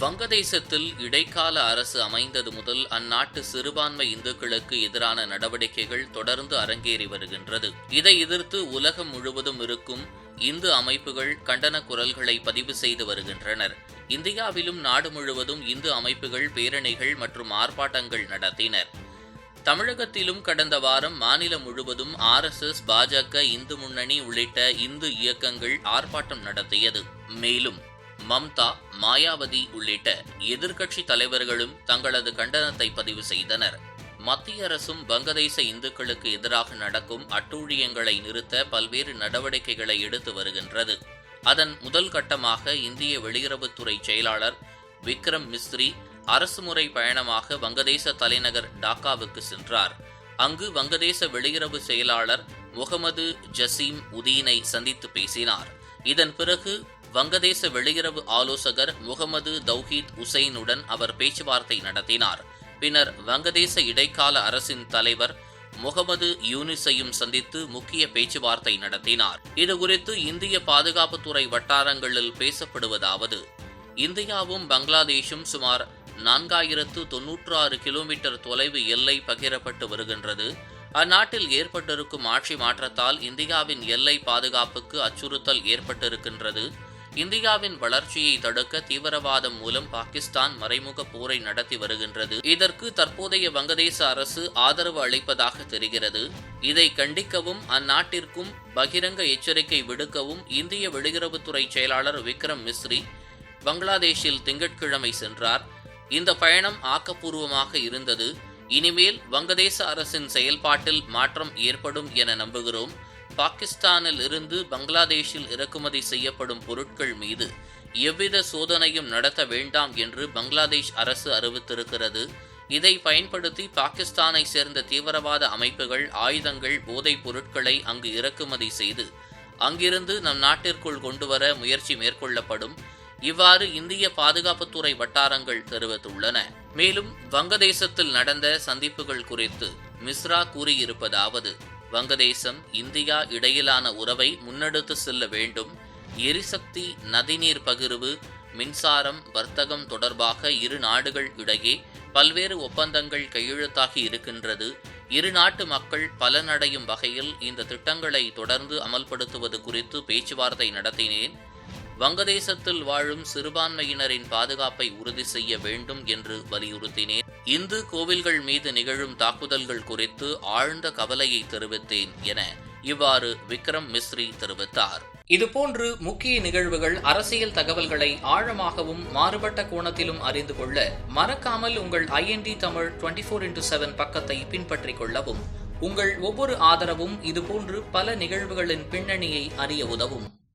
வங்கதேசத்தில் இடைக்கால அரசு அமைந்தது முதல் அந்நாட்டு சிறுபான்மை இந்துக்களுக்கு எதிரான நடவடிக்கைகள் தொடர்ந்து அரங்கேறி வருகின்றது. இதை எதிர்த்து உலகம் முழுவதும் இருக்கும் இந்து அமைப்புகள் கண்டன குரல்களை பதிவு செய்து வருகின்றனர். இந்தியாவிலும் நாடு முழுவதும் இந்து அமைப்புகள் பேரணிகள் மற்றும் ஆர்ப்பாட்டங்கள் நடத்தினர். தமிழகத்திலும் கடந்த வாரம் மாநிலம் முழுவதும் ஆர்எஸ்எஸ் பாஜக இந்து முன்னணி உள்ளிட்ட இந்து இயக்கங்கள் ஆர்ப்பாட்டம் நடத்தியது. மேலும் மம்தா மாயாவதி உள்ளிட்ட எதிர்க்கட்சி தலைவர்களும் தங்களது கண்டனத்தை பதிவு செய்தனர். மத்திய அரசும் வங்கதேச இந்துக்களுக்கு எதிராக நடக்கும் அட்டூழியங்களை நிறுத்த பல்வேறு நடவடிக்கைகளை எடுத்து வருகின்றது. அதன் முதல் கட்டமாக இந்திய வெளியுறவுத்துறை செயலாளர் விக்ரம் மிஸ்ரி அரசுமுறை பயணமாக வங்கதேச தலைநகர் டாக்காவுக்கு சென்றார். அங்கு வங்கதேச வெளியுறவு செயலாளர் முகமது ஜசீம் உதீனை சந்தித்து பேசினார். இதன் பிறகு வங்கதேச வெளியுறவு ஆலோசகர் முகமது தௌஹீத் உசைனுடன் அவர் பேச்சுவார்த்தை நடத்தினார். பின்னர் வங்கதேச இடைக்கால அரசின் தலைவர் முகமது யூனிஸையும் சந்தித்து முக்கிய பேச்சுவார்த்தை நடத்தினார். இதுகுறித்து இந்திய பாதுகாப்புத்துறை வட்டாரங்களில் பேசப்படுவதாவது. இந்தியாவும் பங்களாதேஷும் சுமார் நான்காயிரத்து தொன்னூற்று ஆறு கிலோமீட்டர் தொலைவு எல்லை பகிரப்பட்டு வருகின்றது. அந்நாட்டில் ஏற்பட்டிருக்கும் ஆட்சி மாற்றத்தால் இந்தியாவின் எல்லை பாதுகாப்புக்கு அச்சுறுத்தல் ஏற்பட்டிருக்கின்றது. இந்தியாவின் வளர்ச்சியை தடுக்க தீவிரவாதம் மூலம் பாகிஸ்தான் மறைமுக போரை நடத்தி வருகின்றது. இதற்கு தற்போதைய வங்கதேச அரசு ஆதரவு அளிப்பதாக தெரிகிறது. இதை கண்டிக்கவும் அந்நாட்டிற்கும் பகிரங்க எச்சரிக்கை விடுக்கவும் இந்திய வெளியுறவுத்துறை செயலாளர் விக்ரம் மிஸ்ரி பங்களாதேஷில் திங்கட்கிழமை சென்றார். இந்த பயணம் ஆக்கப்பூர்வமாக இருந்தது. இனிமேல் வங்கதேச அரசின் செயல்பாட்டில் மாற்றம் ஏற்படும் என நம்புகிறோம். பாகிஸ்தானில் இருந்து பங்களாதேஷில் இறக்குமதி செய்யப்படும் பொருட்கள் மீது எவ்வித சோதனையும் நடத்த வேண்டாம் என்று பங்களாதேஷ் அரசு அறிவித்திருக்கிறது. இதை பயன்படுத்தி பாகிஸ்தானை சேர்ந்த தீவிரவாத அமைப்புகள் ஆயுதங்கள் போதைப் பொருட்களை அங்கு இறக்குமதி செய்து அங்கிருந்து நம் நாட்டிற்குள் கொண்டுவர முயற்சி மேற்கொள்ளப்படும். இவ்வாறு இந்திய பாதுகாப்புத்துறை வட்டாரங்கள் தெரிவித்துள்ளன. மேலும் வங்கதேசத்தில் நடந்த சந்திப்புகள் குறித்து மிஸ்ரா கூறியிருப்பதாவது வங்கதேசம் இந்தியா இடையிலான உறவை முன்னெடுத்து செல்ல வேண்டும். எரிசக்தி நதிநீர் பகிர்வு மின்சாரம் வர்த்தகம் தொடர்பாக இரு நாடுகள் இடையே பல்வேறு ஒப்பந்தங்கள் கையெழுத்தாகி இருக்கின்றது. இரு நாட்டு மக்கள் பலனடையும் வகையில் இந்த திட்டங்களை தொடர்ந்து அமல்படுத்துவது குறித்து பேச்சுவார்த்தை நடத்தினேன். வங்கதேசத்தில் வாழும் சிறுபான்மையினரின் பாதுகாப்பை உறுதி செய்ய வேண்டும் என்று வலியுறுத்தினேன். இந்து கோவில்கள் மீது நிகழும் தாக்குதல்கள் குறித்து ஆழ்ந்த கவலையை தெரிவித்தேன் என இவ்வாறு விக்ரம் மிஸ்ரி தெரிவித்தார். இதுபோன்று முக்கிய நிகழ்வுகள் அரசியல் தகவல்களை ஆழமாகவும் மாறுபட்ட கோணத்திலும் அறிந்து கொள்ள மறக்காமல் உங்கள் IND Tamil twenty four into seven பக்கத்தை பின்பற்றிக் கொள்ளவும் உங்கள் ஒவ்வொரு ஆதரவும் இதுபோன்று பல நிகழ்வுகளின் பின்னணியை அறிய உதவும்.